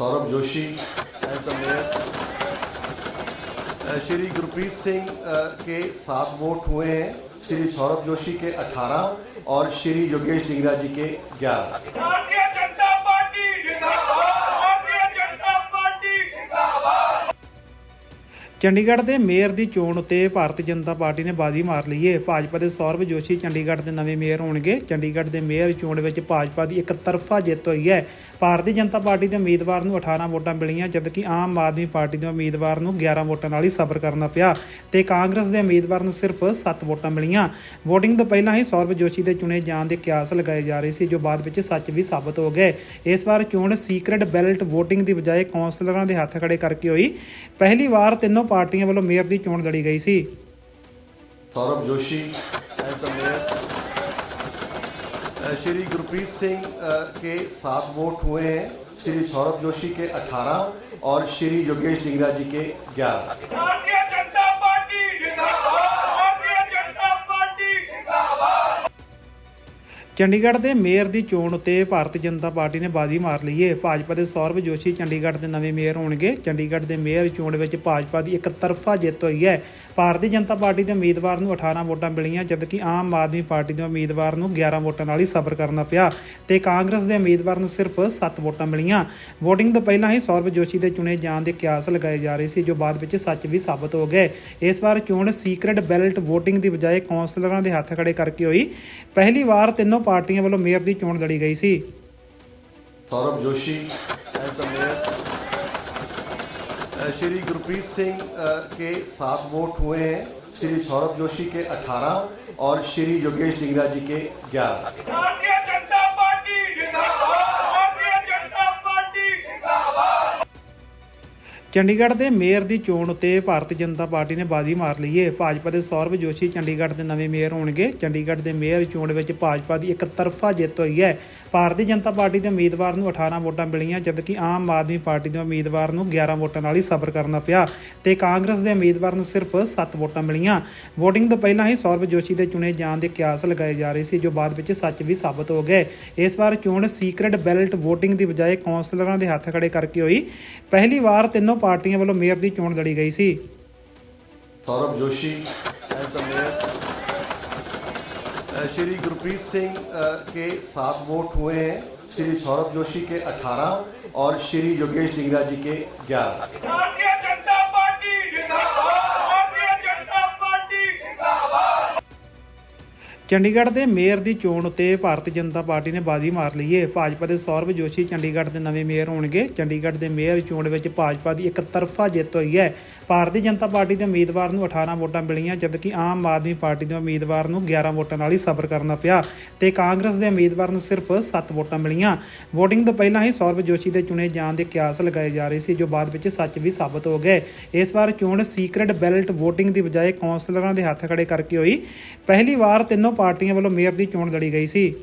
Saurabh Joshi as the mayor Shri Gurpreet Singh के सात vote हुए हैं। श्री सौरभ जोशी के 18 और श्री योगेश डिंगरा जी के 11 ਚੰਡੀਗੜ੍ਹ ਦੇ ਮੇਅਰ ਦੀ ਚੋਣ ਉੱਤੇ ਭਾਰਤੀ ਜਨਤਾ ਪਾਰਟੀ ਨੇ ਬਾਜ਼ੀ ਮਾਰ ਲਈ ਹੈ ਭਾਜਪਾ ਦੇ ਸੌਰਵ ਜੋਸ਼ੀ ਚੰਡੀਗੜ੍ਹ ਦੇ ਨਵੇਂ ਮੇਅਰ ਹੋਣਗੇ। ਚੰਡੀਗੜ੍ਹ ਦੇ ਮੇਅਰ ਚੋਣ ਵਿੱਚ ਭਾਜਪਾ ਦੀ ਇੱਕ ਤਰਫਾ ਜਿੱਤ ਹੋਈ ਹੈ। ਭਾਰਤੀ ਜਨਤਾ ਪਾਰਟੀ ਦੇ ਉਮੀਦਵਾਰ ਨੂੰ 18 ਵੋਟਾਂ ਮਿਲੀਆਂ, ਜਦਕਿ ਆਮ ਆਦਮੀ ਪਾਰਟੀ ਦੇ ਉਮੀਦਵਾਰ ਨੂੰ 11 ਵੋਟਾਂ ਨਾਲ ਹੀ ਸਬਰ ਕਰਨਾ ਪਿਆ ਤੇ ਕਾਂਗਰਸ ਦੇ ਉਮੀਦਵਾਰ ਨੂੰ ਸਿਰਫ 7 ਵੋਟਾਂ ਮਿਲੀਆਂ। VOTING ਤੋਂ ਪਹਿਲਾਂ ਹੀ ਸੌਰਵ ਜੋਸ਼ੀ ਦੇ ਚੁਣੇ ਜਾਣ ਦੇ ਕਿਆਸ ਲਗਾਏ ਜਾ ਰਹੇ ਸੀ, ਜੋ ਬਾਅਦ ਵਿੱਚ ਸੱਚ ਵੀ ਸਾਬਤ ਹੋ ਗਏ। ਇਸ ਵਾਰ ਚੋਣ ਸੀਕ੍ਰੇਟ ਬੈਲਟ VOTING ਦੀ ਬਜਾਏ ਕੌਂਸਲਰਾਂ ਦੇ ਹੱਥ ਖੜੇ ਕਰਕੇ ਹੋਈ। ਪਹਿਲੀ ਵਾਰ ਤਿੰਨੋਂ ਪਾਰਟੀਆਂ ਵੱਲੋਂ ਮੇਅਰ ਦੀ ਚੋਣ ਲੜੀ ਗਈ ਸੀ Saurav Joshi as the mayor Shri Gurpreet Singh के सात वोट हुए हैं श्री सौरभ जोशी के 18 और श्री योगेश डिंगरा जी के 11 ਚੰਡੀਗੜ੍ਹ ਦੇ ਮੇਅਰ ਦੀ ਚੋਣ ਉੱਤੇ ਭਾਰਤੀ ਜਨਤਾ ਪਾਰਟੀ ਨੇ ਬਾਜ਼ੀ ਮਾਰ ਲਈ ਹੈ ਭਾਜਪਾ ਦੇ ਸੌਰਵ ਜੋਸ਼ੀ ਚੰਡੀਗੜ੍ਹ ਦੇ ਨਵੇਂ ਮੇਅਰ ਹੋਣਗੇ। ਚੰਡੀਗੜ੍ਹ ਦੇ ਮੇਅਰ ਚੋਣ ਵਿੱਚ ਭਾਜਪਾ ਦੀ ਇੱਕ ਤਰਫਾ ਜਿੱਤ ਹੋਈ ਹੈ। ਭਾਰਤੀ ਜਨਤਾ ਪਾਰਟੀ ਦੇ ਉਮੀਦਵਾਰ ਨੂੰ 18 ਵੋਟਾਂ ਮਿਲੀਆਂ, ਜਦਕਿ ਆਮ ਆਦਮੀ ਪਾਰਟੀ ਦੇ ਉਮੀਦਵਾਰ ਨੂੰ 11 ਵੋਟਾਂ ਨਾਲ ਹੀ ਸਬਰ ਕਰਨਾ ਪਿਆ ਤੇ ਕਾਂਗਰਸ ਦੇ ਉਮੀਦਵਾਰ ਨੂੰ ਸਿਰਫ 7 ਵੋਟਾਂ ਮਿਲੀਆਂ। VOTING ਤੋਂ ਪਹਿਲਾਂ ਹੀ ਸੌਰਵ ਜੋਸ਼ੀ ਦੇ ਚੁਣੇ ਜਾਣ ਦੇ ਕਿਆਸ ਲਗਾਏ ਜਾ ਰਹੇ ਸੀ, ਜੋ ਬਾਅਦ ਵਿੱਚ ਸੱਚ ਵੀ ਸਾਬਤ ਹੋ ਗਏ। ਇਸ ਵਾਰ ਚੋਣ ਸੀਕ੍ਰੀਟ ਬੈਲਟ VOTING ਦੀ ਬਜਾਏ ਕੌਂਸਲਰਾਂ ਦੇ ਹੱਥ ਖੜੇ ਕਰਕੇ ਹੋਈ। ਪਹਿਲੀ ਵਾਰ ਤਿੰਨੋਂ ਪਾਰਟੀਆਂ ਵੱਲੋਂ ਮੇਅਰ ਦੀ ਚੋਣ ਲੜੀ ਗਈ ਸੀ। ਸੌਰਵ ਜੋਸ਼ੀ श्री गुरप्रीत सिंह के सात वोट हुए हैं श्री सौरभ जोशी के 18 और श्री योगेश डिंगरा जी के 11 ਚੰਡੀਗੜ੍ਹ ਦੇ ਮੇਅਰ ਦੀ ਚੋਣ ਉੱਤੇ ਭਾਰਤੀ ਜਨਤਾ ਪਾਰਟੀ ਨੇ ਬਾਜ਼ੀ ਮਾਰ ਲਈ ਹੈ ਭਾਜਪਾ ਦੇ ਸੌਰਵ ਜੋਸ਼ੀ ਚੰਡੀਗੜ੍ਹ ਦੇ ਨਵੇਂ ਮੇਅਰ ਹੋਣਗੇ। ਚੰਡੀਗੜ੍ਹ ਦੇ ਮੇਅਰ ਚੋਣ ਵਿੱਚ ਭਾਜਪਾ ਦੀ ਇੱਕ ਤਰਫਾ ਜਿੱਤ ਹੋਈ ਹੈ। ਭਾਰਤੀ ਜਨਤਾ ਪਾਰਟੀ ਦੇ ਉਮੀਦਵਾਰ ਨੂੰ 18 ਵੋਟਾਂ ਮਿਲੀਆਂ, ਜਦਕਿ ਆਮ ਆਦਮੀ ਪਾਰਟੀ ਦੇ ਉਮੀਦਵਾਰ ਨੂੰ 11 ਵੋਟਾਂ ਨਾਲ ਹੀ ਸਫ਼ਰ ਕਰਨਾ ਪਿਆ ਤੇ ਕਾਂਗਰਸ ਦੇ ਉਮੀਦਵਾਰ ਨੂੰ ਸਿਰਫ 7 ਵੋਟਾਂ ਮਿਲੀਆਂ। VOTING ਤੋਂ ਪਹਿਲਾਂ ਹੀ ਸੌਰਵ ਜੋਸ਼ੀ ਦੇ ਚੁਣੇ ਜਾਣ ਦੇ ਕਿਆਸ ਲਗਾਏ ਜਾ ਰਹੇ ਸੀ, ਜੋ ਬਾਅਦ ਵਿੱਚ ਸੱਚ ਵੀ ਸਾਬਤ ਹੋ ਗਏ। ਇਸ ਵਾਰ ਚੋਣ ਸੀਕ੍ਰੇਟ ਬੈਲਟ VOTING ਦੀ ਬਜਾਏ ਕੌਂਸਲਰਾਂ ਦੇ ਹੱਥ ਖੜੇ ਕਰਕੇ ਹੋਈ। ਪਹਿਲੀ ਵਾਰ ਤਿੰਨੋਂ ਪਾਰਟੀਆਂ ਵੱਲੋਂ ਮੇਅਰ ਦੀ ਚੋਣ ਲੜੀ ਗਈ ਸੀ Saurav Joshi as the mayor Shri Gurpreet Singh के सात वोट हुए हैं श्री सौरभ जोशी के 18 और श्री योगेश डिंगरा जी के 11 ਚੰਡੀਗੜ੍ਹ ਦੇ ਮੇਅਰ ਦੀ ਚੋਣ ਉੱਤੇ ਭਾਰਤੀ ਜਨਤਾ ਪਾਰਟੀ ਨੇ ਬਾਜ਼ੀ ਮਾਰ ਲਈ ਹੈ ਭਾਜਪਾ ਦੇ ਸੌਰਵ ਜੋਸ਼ੀ ਚੰਡੀਗੜ੍ਹ ਦੇ ਨਵੇਂ ਮੇਅਰ ਹੋਣਗੇ। ਚੰਡੀਗੜ੍ਹ ਦੇ ਮੇਅਰ ਚੋਣ ਵਿੱਚ ਭਾਜਪਾ ਦੀ ਇੱਕ ਤਰਫਾ ਜਿੱਤ ਹੋਈ ਹੈ। ਭਾਰਤੀ ਜਨਤਾ ਪਾਰਟੀ ਦੇ ਉਮੀਦਵਾਰ ਨੂੰ 18 ਵੋਟਾਂ ਮਿਲੀਆਂ, ਜਦਕਿ ਆਮ ਆਦਮੀ ਪਾਰਟੀ ਦੇ ਉਮੀਦਵਾਰ ਨੂੰ 11 ਵੋਟਾਂ ਨਾਲ ਹੀ ਸਬਰ ਕਰਨਾ ਪਿਆ ਤੇ ਕਾਂਗਰਸ ਦੇ ਉਮੀਦਵਾਰ ਨੂੰ ਸਿਰਫ 7 ਵੋਟਾਂ ਮਿਲੀਆਂ। VOTING ਤੋਂ ਪਹਿਲਾਂ ਹੀ ਸੌਰਵ ਜੋਸ਼ੀ ਦੇ ਚੁਣੇ ਜਾਣ ਦੇ ਕਿਆਸ ਲਗਾਏ ਜਾ ਰਹੇ ਸੀ, ਜੋ ਬਾਅਦ ਵਿੱਚ ਸੱਚ ਵੀ ਸਾਬਤ ਹੋ ਗਏ। ਇਸ ਵਾਰ ਚੋਣ ਸੀਕ੍ਰੇਟ ਬੈਲਟ VOTING ਦੀ ਬਜਾਏ ਕੌਂਸਲਰਾਂ ਦੇ ਹੱਥ ਖੜੇ ਕਰਕੇ ਹੋਈ। ਪਹਿਲੀ ਵਾਰ ਤਿੰਨੋਂ ਪਾਰਟੀਆਂ ਵੱਲੋਂ ਮੇਅਰ ਦੀ ਚੋਣ ਲੜੀ ਗਈ ਸੀ।